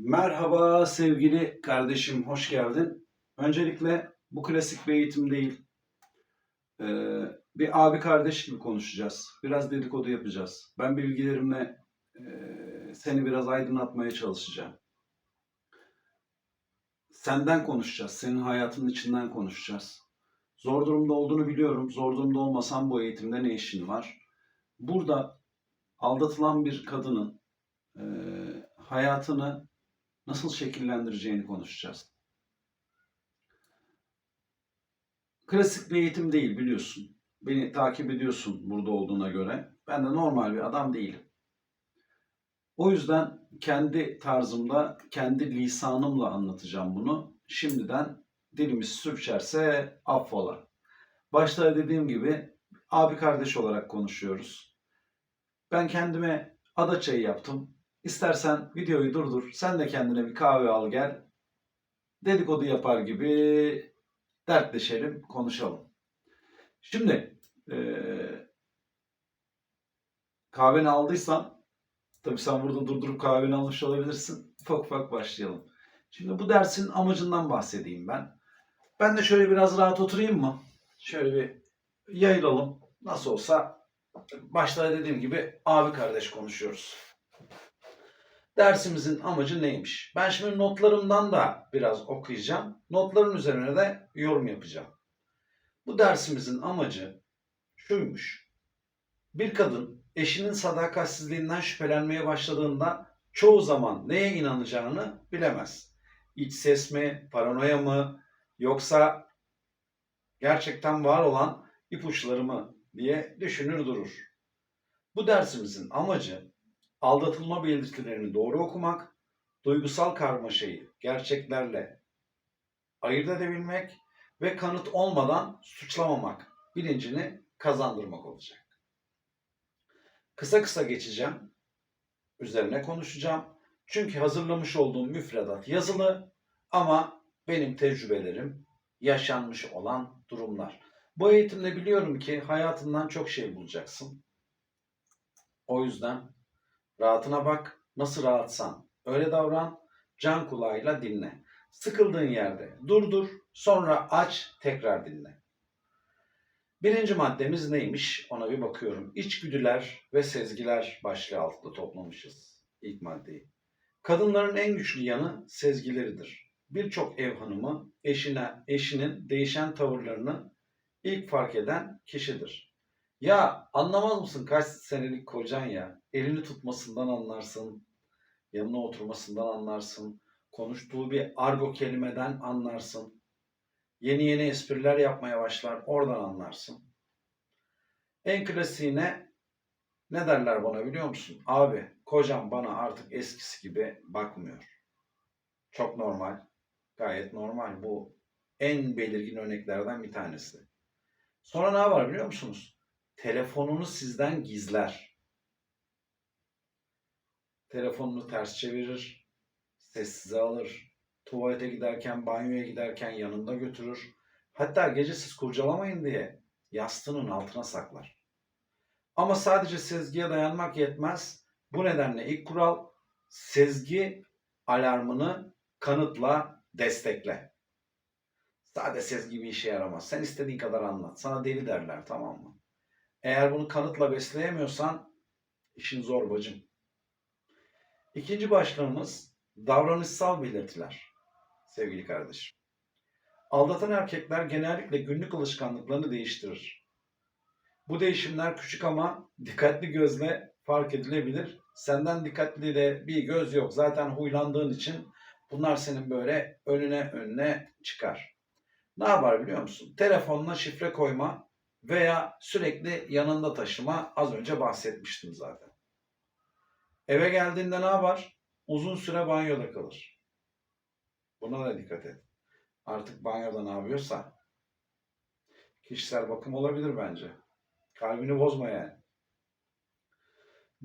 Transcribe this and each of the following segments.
Merhaba sevgili kardeşim, hoş geldin. Öncelikle bu klasik bir eğitim değil. Ee, bir abi kardeş gibi konuşacağız. Biraz dedikodu yapacağız. Ben bilgilerimle e, seni biraz aydınlatmaya çalışacağım. Senden konuşacağız, senin hayatının içinden konuşacağız. Zor durumda olduğunu biliyorum. Zor durumda olmasan bu eğitimde ne işin var? Burada aldatılan bir kadının e, hayatını nasıl şekillendireceğini konuşacağız. Klasik bir eğitim değil biliyorsun. Beni takip ediyorsun burada olduğuna göre. Ben de normal bir adam değilim. O yüzden kendi tarzımda, kendi lisanımla anlatacağım bunu. Şimdiden dilimiz sürçerse affola. Başta dediğim gibi abi kardeş olarak konuşuyoruz. Ben kendime ada çayı yaptım. İstersen videoyu durdur. Sen de kendine bir kahve al gel. Dedikodu yapar gibi dertleşelim, konuşalım. Şimdi eee kahveni aldıysan tabii sen burada durdurup kahveni almış olabilirsin. Ufak ufak başlayalım. Şimdi bu dersin amacından bahsedeyim ben. Ben de şöyle biraz rahat oturayım mı? Şöyle bir yayılalım. Nasıl olsa başta dediğim gibi abi kardeş konuşuyoruz dersimizin amacı neymiş? Ben şimdi notlarımdan da biraz okuyacağım. Notların üzerine de yorum yapacağım. Bu dersimizin amacı şuymuş. Bir kadın eşinin sadakatsizliğinden şüphelenmeye başladığında çoğu zaman neye inanacağını bilemez. İç ses mi, paranoya mı, yoksa gerçekten var olan ipuçları mı diye düşünür durur. Bu dersimizin amacı aldatılma belirtilerini doğru okumak, duygusal karmaşayı gerçeklerle ayırt edebilmek ve kanıt olmadan suçlamamak bilincini kazandırmak olacak. Kısa kısa geçeceğim, üzerine konuşacağım. Çünkü hazırlamış olduğum müfredat yazılı ama benim tecrübelerim yaşanmış olan durumlar. Bu eğitimde biliyorum ki hayatından çok şey bulacaksın. O yüzden Rahatına bak, nasıl rahatsan öyle davran, can kulağıyla dinle. Sıkıldığın yerde durdur, sonra aç, tekrar dinle. Birinci maddemiz neymiş ona bir bakıyorum. İçgüdüler ve sezgiler başlığı altında toplamışız ilk maddeyi. Kadınların en güçlü yanı sezgileridir. Birçok ev hanımı eşine, eşinin değişen tavırlarını ilk fark eden kişidir. Ya anlamaz mısın kaç senelik kocan ya? Elini tutmasından anlarsın, yanına oturmasından anlarsın, konuştuğu bir argo kelimeden anlarsın. Yeni yeni espriler yapmaya başlar, oradan anlarsın. En klasiğine ne derler bana biliyor musun? Abi, kocam bana artık eskisi gibi bakmıyor. Çok normal, gayet normal. Bu en belirgin örneklerden bir tanesi. Sonra ne var biliyor musunuz? Telefonunu sizden gizler. Telefonunu ters çevirir, sessize alır, tuvalete giderken, banyoya giderken yanında götürür. Hatta gece siz kurcalamayın diye yastığının altına saklar. Ama sadece sezgiye dayanmak yetmez. Bu nedenle ilk kural sezgi alarmını kanıtla destekle. Sade sezgi bir işe yaramaz. Sen istediğin kadar anlat. Sana deli derler tamam mı? Eğer bunu kanıtla besleyemiyorsan işin zor bacım. İkinci başlığımız davranışsal belirtiler. Sevgili kardeşim. Aldatan erkekler genellikle günlük alışkanlıklarını değiştirir. Bu değişimler küçük ama dikkatli gözle fark edilebilir. Senden dikkatli de bir göz yok. Zaten huylandığın için bunlar senin böyle önüne önüne çıkar. Ne yapar biliyor musun? Telefonuna şifre koyma, veya sürekli yanında taşıma az önce bahsetmiştim zaten. Eve geldiğinde ne yapar? Uzun süre banyoda kalır. Buna da dikkat et. Artık banyoda ne yapıyorsa kişisel bakım olabilir bence. Kalbini bozma yani.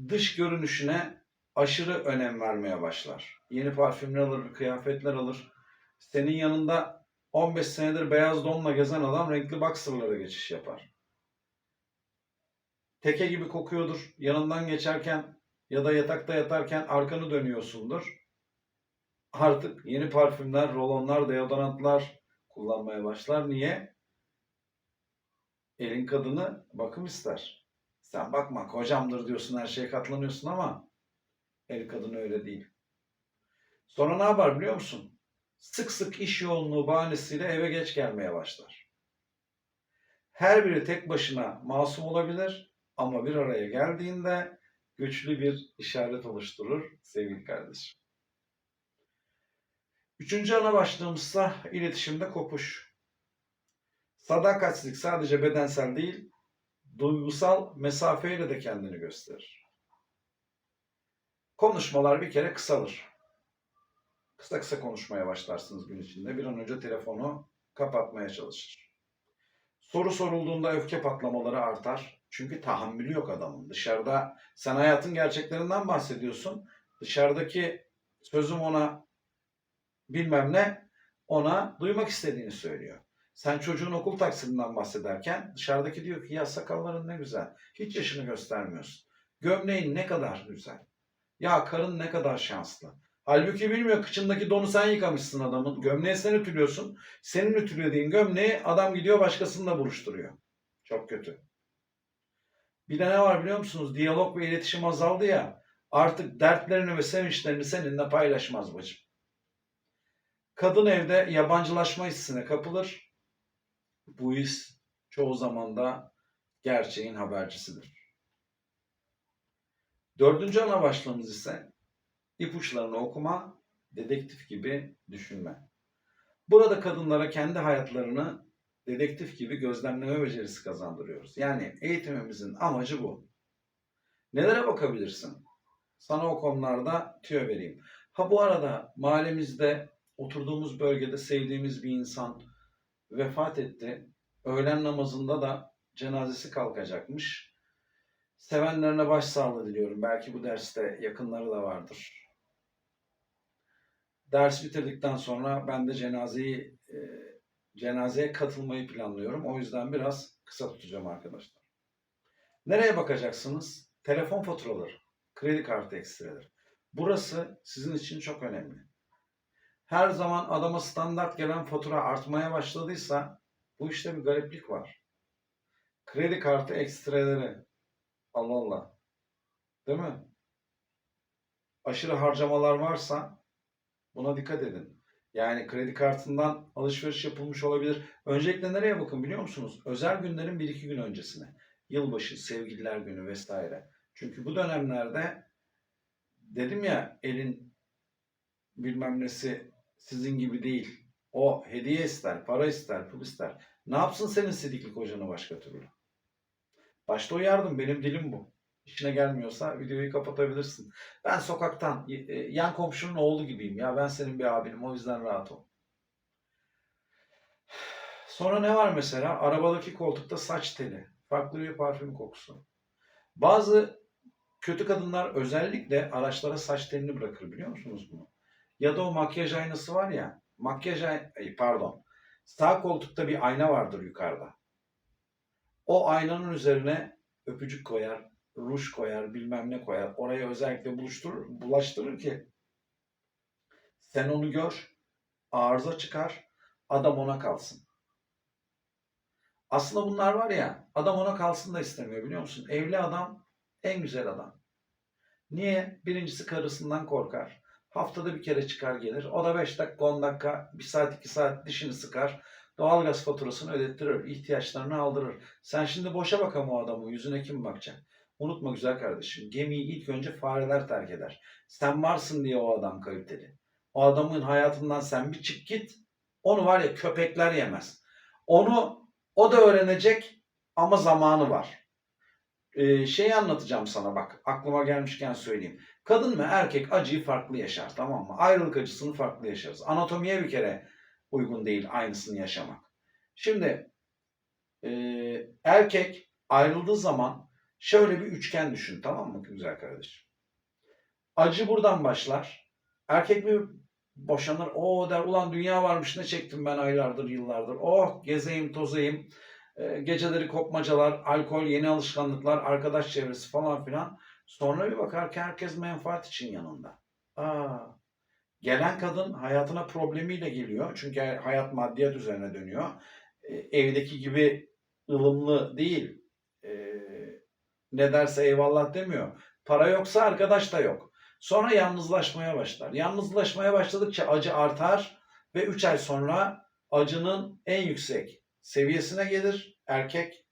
Dış görünüşüne aşırı önem vermeye başlar. Yeni parfümler alır, kıyafetler alır. Senin yanında 15 senedir beyaz donla gezen adam renkli boxer'lara geçiş yapar. Teke gibi kokuyordur. Yanından geçerken ya da yatakta yatarken arkanı dönüyorsundur. artık yeni parfümler, rolonlar, deodorantlar kullanmaya başlar. Niye? Elin kadını bakım ister. Sen bakma kocamdır diyorsun her şeye katlanıyorsun ama el kadını öyle değil. Sonra ne yapar biliyor musun? Sık sık iş yoğunluğu bahanesiyle eve geç gelmeye başlar. Her biri tek başına masum olabilir ama bir araya geldiğinde güçlü bir işaret oluşturur sevgili kardeşim. Üçüncü ana başlığımızsa iletişimde kopuş. Sadakatsizlik sadece bedensel değil, duygusal mesafeyle de kendini gösterir. Konuşmalar bir kere kısalır. Kısa kısa konuşmaya başlarsınız gün içinde. Bir an önce telefonu kapatmaya çalışır. Soru sorulduğunda öfke patlamaları artar. Çünkü tahammülü yok adamın. Dışarıda sen hayatın gerçeklerinden bahsediyorsun. Dışarıdaki sözüm ona bilmem ne ona duymak istediğini söylüyor. Sen çocuğun okul taksidinden bahsederken dışarıdaki diyor ki ya sakalların ne güzel. Hiç yaşını göstermiyorsun. Gömleğin ne kadar güzel. Ya karın ne kadar şanslı. Halbuki bilmiyor kıçındaki donu sen yıkamışsın adamın. Gömleği sen ütülüyorsun. Senin ütülediğin gömleği adam gidiyor başkasınınla buruşturuyor. Çok kötü. Bir de ne var biliyor musunuz? Diyalog ve iletişim azaldı ya. Artık dertlerini ve sevinçlerini seninle paylaşmaz bacım. Kadın evde yabancılaşma hissine kapılır. Bu his çoğu zaman da gerçeğin habercisidir. Dördüncü ana başlığımız ise ipuçlarını okuma, dedektif gibi düşünme. Burada kadınlara kendi hayatlarını dedektif gibi gözlemleme becerisi kazandırıyoruz. Yani eğitimimizin amacı bu. Nelere bakabilirsin? Sana o konularda tüyo vereyim. Ha bu arada mahallemizde oturduğumuz bölgede sevdiğimiz bir insan vefat etti. Öğlen namazında da cenazesi kalkacakmış. Sevenlerine başsağlığı diliyorum. Belki bu derste yakınları da vardır. Ders bitirdikten sonra ben de cenazeyi cenazeye katılmayı planlıyorum. O yüzden biraz kısa tutacağım arkadaşlar. Nereye bakacaksınız? Telefon faturaları, kredi kartı ekstreleri. Burası sizin için çok önemli. Her zaman adama standart gelen fatura artmaya başladıysa bu işte bir gariplik var. Kredi kartı ekstreleri. Allah Allah. Değil mi? Aşırı harcamalar varsa buna dikkat edin. Yani kredi kartından alışveriş yapılmış olabilir. Öncelikle nereye bakın biliyor musunuz? Özel günlerin 1-2 gün öncesine. Yılbaşı, sevgililer günü vesaire. Çünkü bu dönemlerde dedim ya elin bilmem nesi sizin gibi değil. O hediye ister, para ister, pul ister. Ne yapsın senin sidikli kocanı başka türlü? Başta uyardım. Benim dilim bu. İşine gelmiyorsa videoyu kapatabilirsin. Ben sokaktan, e, yan komşunun oğlu gibiyim ya. Ben senin bir abinim. O yüzden rahat ol. Sonra ne var mesela? Arabadaki koltukta saç teli. Farklı bir parfüm kokusu. Bazı kötü kadınlar özellikle araçlara saç telini bırakır biliyor musunuz bunu? Ya da o makyaj aynası var ya. Makyaj ay, pardon. Sağ koltukta bir ayna vardır yukarıda. O aynanın üzerine öpücük koyar, ruj koyar, bilmem ne koyar. Oraya özellikle buluşturur, bulaştırır ki sen onu gör, arıza çıkar, adam ona kalsın. Aslında bunlar var ya, adam ona kalsın da istemiyor biliyor musun? Evli adam en güzel adam. Niye? Birincisi karısından korkar. Haftada bir kere çıkar gelir. O da 5 dakika, 10 dakika, 1 saat, 2 saat dişini sıkar. Doğalgaz faturasını ödettirir, ihtiyaçlarını aldırır. Sen şimdi boşa bak ama o adamın yüzüne kim bakacak? Unutma güzel kardeşim, gemiyi ilk önce fareler terk eder. Sen varsın diye o adam kaliteli. O adamın hayatından sen bir çık git, onu var ya köpekler yemez. Onu o da öğrenecek ama zamanı var. Ee, şeyi anlatacağım sana bak, aklıma gelmişken söyleyeyim. Kadın ve erkek acıyı farklı yaşar tamam mı? Ayrılık acısını farklı yaşarız. Anatomiye bir kere uygun değil aynısını yaşamak. Şimdi e, erkek ayrıldığı zaman şöyle bir üçgen düşün tamam mı güzel kardeşim? Acı buradan başlar. Erkek mi boşanır? O der ulan dünya varmış ne çektim ben aylardır yıllardır. Oh gezeyim tozayım. E, geceleri kopmacalar, alkol, yeni alışkanlıklar, arkadaş çevresi falan filan. Sonra bir bakar ki herkes menfaat için yanında. Aa, Gelen kadın hayatına problemiyle geliyor. Çünkü hayat maddiyat üzerine dönüyor. E, evdeki gibi ılımlı değil. E, ne derse eyvallah demiyor. Para yoksa arkadaş da yok. Sonra yalnızlaşmaya başlar. Yalnızlaşmaya başladıkça acı artar ve 3 ay sonra acının en yüksek seviyesine gelir erkek.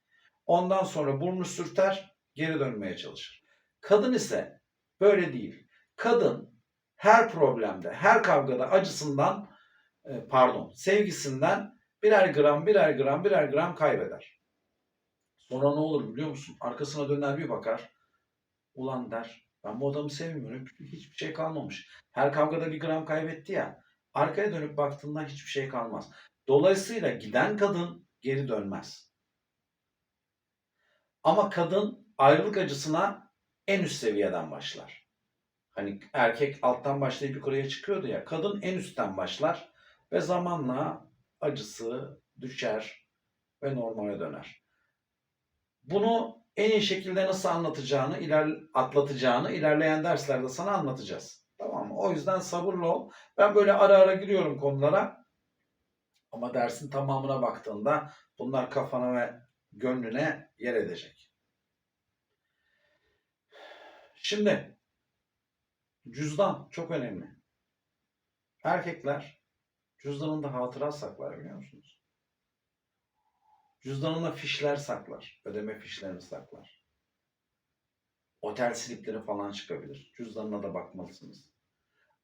Ondan sonra burnu sürter, geri dönmeye çalışır. Kadın ise böyle değil. Kadın her problemde, her kavgada acısından, e, pardon, sevgisinden birer gram, birer gram, birer gram kaybeder. Sonra ne olur biliyor musun? Arkasına döner bir bakar. Ulan der, ben bu adamı sevmiyorum. Hiçbir şey kalmamış. Her kavgada bir gram kaybetti ya. Arkaya dönüp baktığında hiçbir şey kalmaz. Dolayısıyla giden kadın geri dönmez. Ama kadın ayrılık acısına en üst seviyeden başlar. Hani erkek alttan başlayıp yukarıya çıkıyordu ya. Kadın en üstten başlar ve zamanla acısı düşer ve normale döner. Bunu en iyi şekilde nasıl anlatacağını, iler, atlatacağını ilerleyen derslerde sana anlatacağız. Tamam mı? O yüzden sabırlı ol. Ben böyle ara ara giriyorum konulara. Ama dersin tamamına baktığında bunlar kafana ve gönlüne yer edecek. Şimdi cüzdan çok önemli. Erkekler cüzdanında hatıra saklar biliyor musunuz? Cüzdanına fişler saklar. Ödeme fişlerini saklar. Otel slipleri falan çıkabilir. Cüzdanına da bakmalısınız.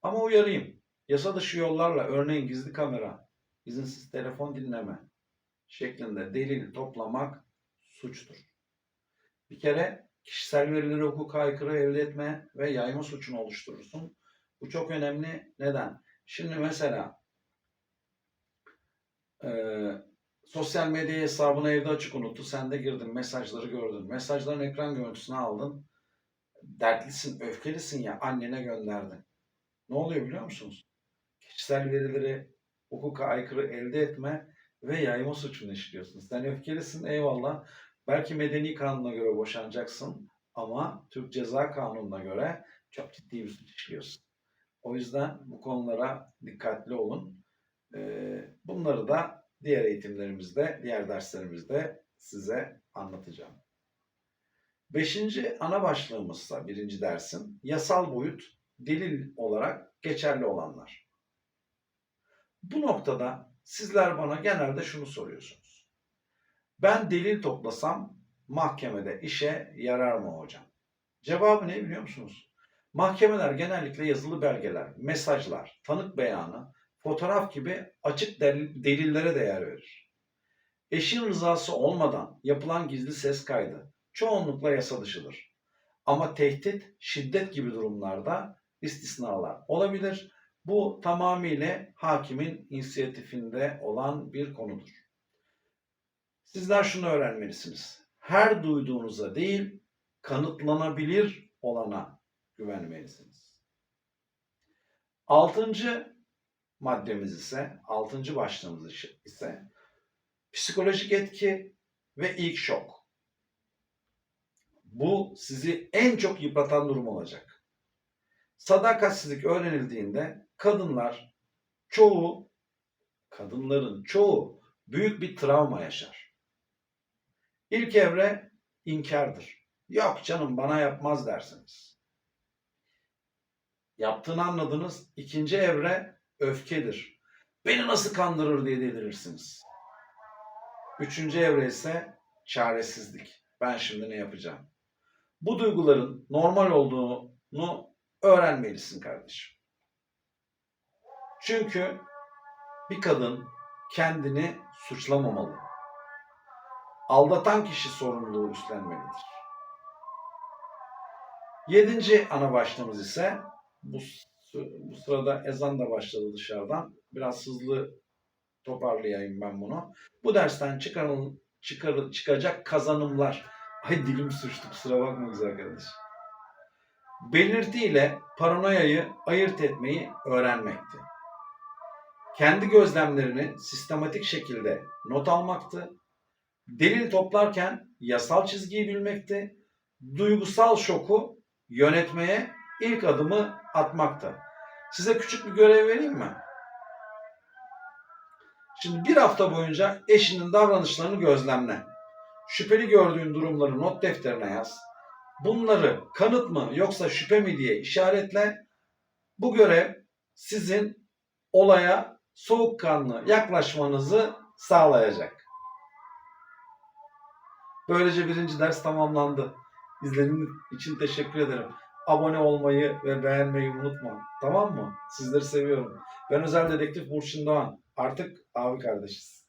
Ama uyarayım. Yasa dışı yollarla örneğin gizli kamera, izinsiz telefon dinleme şeklinde delil toplamak suçtur. Bir kere kişisel verileri hukuka aykırı elde etme ve yayma suçunu oluşturursun. Bu çok önemli. Neden? Şimdi mesela sosyal medya hesabını evde açık unuttu. Sen de girdin, mesajları gördün. Mesajların ekran görüntüsünü aldın. Dertlisin, öfkelisin ya annene gönderdin. Ne oluyor biliyor musunuz? Kişisel verileri hukuka aykırı elde etme ve yayma suçunu işliyorsun. Sen öfkelisin eyvallah. Belki medeni kanuna göre boşanacaksın ama Türk Ceza Kanunu'na göre çok ciddi bir suç işliyorsun. O yüzden bu konulara dikkatli olun. Ee, Bunları da diğer eğitimlerimizde, diğer derslerimizde size anlatacağım. Beşinci ana başlığımızsa birinci dersin yasal boyut delil olarak geçerli olanlar. Bu noktada sizler bana genelde şunu soruyorsunuz. Ben delil toplasam mahkemede işe yarar mı hocam? Cevabı ne biliyor musunuz? Mahkemeler genellikle yazılı belgeler, mesajlar, tanık beyanı, fotoğraf gibi açık delillere değer verir. Eşin rızası olmadan yapılan gizli ses kaydı çoğunlukla yasa dışıdır. Ama tehdit, şiddet gibi durumlarda istisnalar olabilir. Bu tamamıyla hakimin inisiyatifinde olan bir konudur. Sizler şunu öğrenmelisiniz. Her duyduğunuza değil, kanıtlanabilir olana güvenmelisiniz. Altıncı maddemiz ise, altıncı başlığımız ise psikolojik etki ve ilk şok. Bu sizi en çok yıpratan durum olacak. Sadakatsizlik öğrenildiğinde kadınlar çoğu, kadınların çoğu büyük bir travma yaşar. İlk evre inkardır. Yok canım bana yapmaz dersiniz. Yaptığını anladınız. İkinci evre öfkedir. Beni nasıl kandırır diye delirirsiniz. Üçüncü evre ise çaresizlik. Ben şimdi ne yapacağım? Bu duyguların normal olduğunu öğrenmelisin kardeşim. Çünkü bir kadın kendini suçlamamalı. Aldatan kişi sorumluluğu üstlenmelidir. Yedinci ana başlığımız ise bu, bu sırada ezan da başladı dışarıdan. Biraz hızlı toparlayayım ben bunu. Bu dersten çıkarıl, çıkar, çıkacak kazanımlar. Ay dilim suçtu kusura bakma güzel kardeşim belirti ile paranoyayı ayırt etmeyi öğrenmekti. Kendi gözlemlerini sistematik şekilde not almaktı. Delil toplarken yasal çizgiyi bilmekti. Duygusal şoku yönetmeye ilk adımı atmaktı. Size küçük bir görev vereyim mi? Şimdi bir hafta boyunca eşinin davranışlarını gözlemle. Şüpheli gördüğün durumları not defterine yaz. Bunları kanıt mı yoksa şüphe mi diye işaretle. Bu görev sizin olaya soğukkanlı yaklaşmanızı sağlayacak. Böylece birinci ders tamamlandı. İzlediğiniz için teşekkür ederim. Abone olmayı ve beğenmeyi unutma. Tamam mı? Sizleri seviyorum. Ben özel dedektif Burçin Doğan. Artık abi kardeşiz.